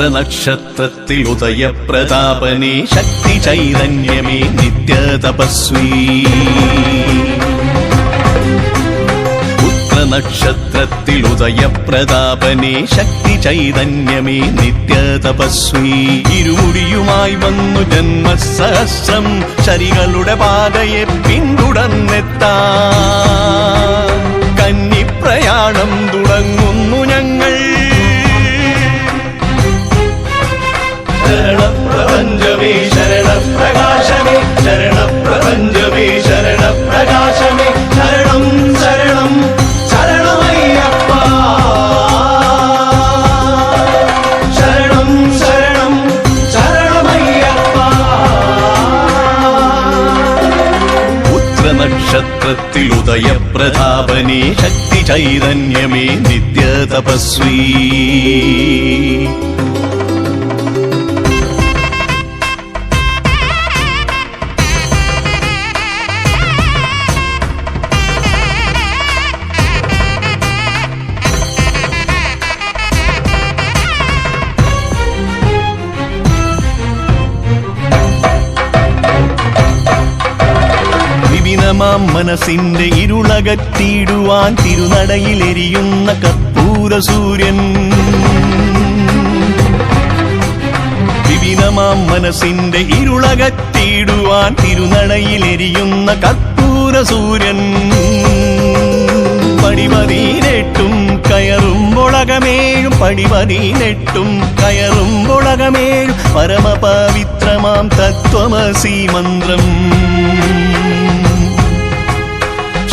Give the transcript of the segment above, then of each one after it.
ഉത്രനക്ഷത്രത്തിൽ ഉദയപ്രതാപനെ ശക്തി ചൈതന്യമേ നിത്യ തപസ്വീ ഉത്രനക്ഷത്രത്തിൽ ഉദയപ്രതാപനെ ശക്തി ചൈതന്യമേ നിത്യ നിത്യതപസ്വി. ഇരുമുടിയുമായി വന്നു ജന്മ ജന്മസഹസ്രം ശരികളുടെ പാതയെ പിന്തുടർന്നെത്താ. കന്നിപ്രയാണം തുടങ്ങുന്നു ശരണ ശരണപ്രകാശമേ ശരണം ശരണം ശരണം ശരണം ശരണമയ്യപ്പ. ഉത്രനക്ഷത്രത്തിൽ ഉദയപ്രതാപനെ ശക്തി ചൈതന്യമേ നിത്യതപസ്വീ. വിപിനമാം മനസ്സിന്റെ ഇരുളകറ്റിയിടുവാൻ തിരുനടയിലെരിയുന്ന കർപ്പൂര സൂര്യൻ. വിപിനമാം മനസ്സിന്റെ ഇരുളകറ്റിയിടുവാൻ തിരുനടയിലെരിയുന്ന കർപ്പൂര സൂര്യൻ. പടിപതിനെട്ടും കയറുമ്പൊളകമേഴും കയറും കയറുമ്പൊളകമേഴും പരമപവിത്രമാം തത്വമസി മന്ത്രം.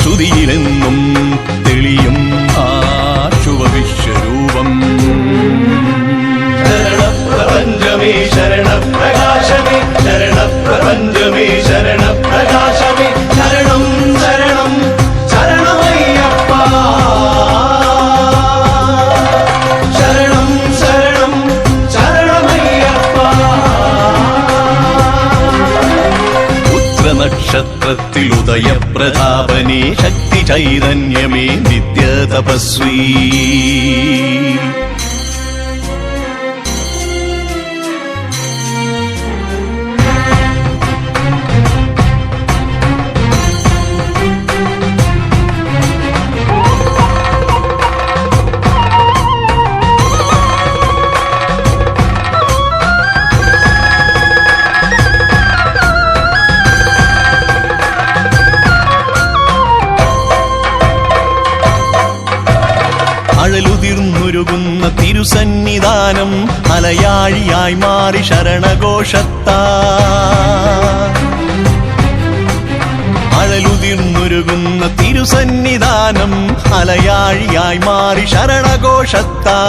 ശ്രുതിയിലെന്നും തെളിയും ആ ശുഭവിശ്വരൂപം ശരണപ്രപഞ്ചമേ ശരണപ്രകാശമേ ശരണപ്രപഞ്ചമേ ശരണപ്രകാശമേ. ഉത്രനക്ഷത്രത്തിൽ ഉദയപ്രതാപനെ ശക്തി ചൈതന്യമേ നിത്യതപസ്വീ. തിരുസന്നിധാനം അലയാഴിയായി മാറി ശരണഘോഷത്താ. അഴലുതിർന്നൊരുകുന്ന തിരുസന്നിധാനം അലയാഴിയായി മാറി ശരണഘോഷത്താ.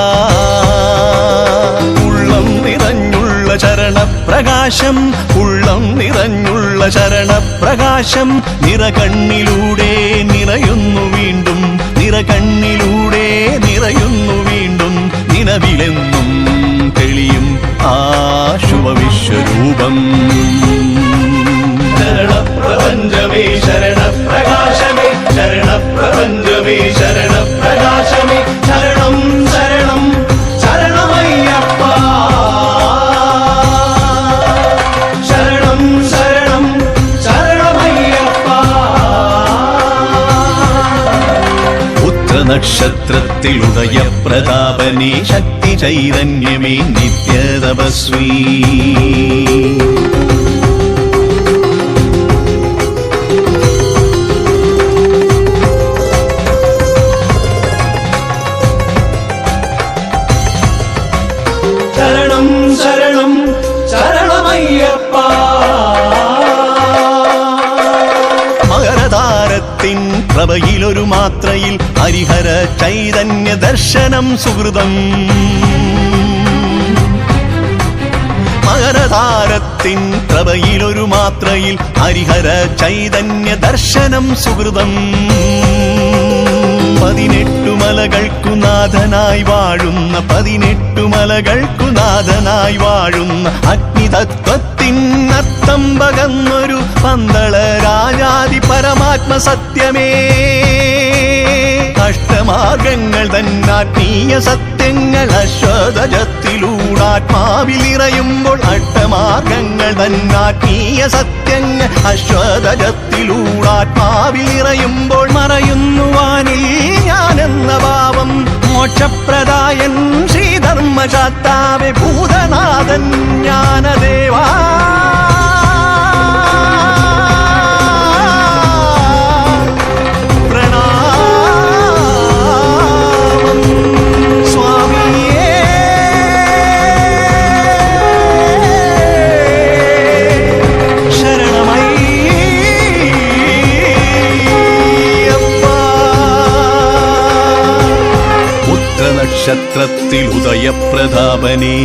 ഉള്ളം നിറഞ്ഞുള്ള ശരണപ്രകാശം ഉള്ളം നിറഞ്ഞുള്ള ശരണപ്രകാശം നിറകണ്ണിലൂടെ നിറയുന്നു വീണ്ടും. നിറകണ്ണിലൂടെ നിറയുന്നു നിലവിലെന്നും തെളിയും ആ ശുഭവിശ്വരൂപം. ശരണപ്രപഞ്ചമേ ശരണപ്രകാശമേ ശരണപ്രപഞ്ചമേ ശരണപ്രകാശമേ. ഉത്രനക്ഷത്രത്തിൽ ഉദയപ്രതാപനേ ശക്തി ചൈതന്യമേ നിത്യതപസ്വീ. പ്രഭയിലൊരു മാത്രയിൽ ഹരിഹര ചൈതന്യ ദർശനം സുഹൃതം. മകരതാരത്തിൻ പ്രഭയിലൊരു മാത്രയിൽ ഹരിഹര ചൈതന്യ ദർശനം സുഹൃതം. പതിനെട്ടു മലകൾക്കു നാഥനായി വാഴുന്ന പതിനെട്ടു മലകൾക്കു നാഥനായി വാഴുന്ന അഗ്നിതത്വത്തിൻ പകന്നൊരു പന്തള രാജാതി പരമാത്മ സത്യമേ. കഷ്ടമാർഗങ്ങൾ തന്നാത്മീയ സത്യങ്ങൾ അശ്വതജത്തിലൂടാത്മാവിലിറയുമ്പോൾ അഷ്ടമാർഗങ്ങൾ തന്നാത്മീയ സത്യങ്ങൾ അശ്വതജത്തിലൂടാത്മാവിലിറയുമ്പോൾ മറയുന്നുവാനിൽ ഞാനെന്ന ഭാവം മോക്ഷപ്രദായൻ ശ്രീധർമ്മശാത്താവെ ഭൂതനാഥൻ. നക്ഷത്രത്തിൽ ഉദയപ്രതാപനേ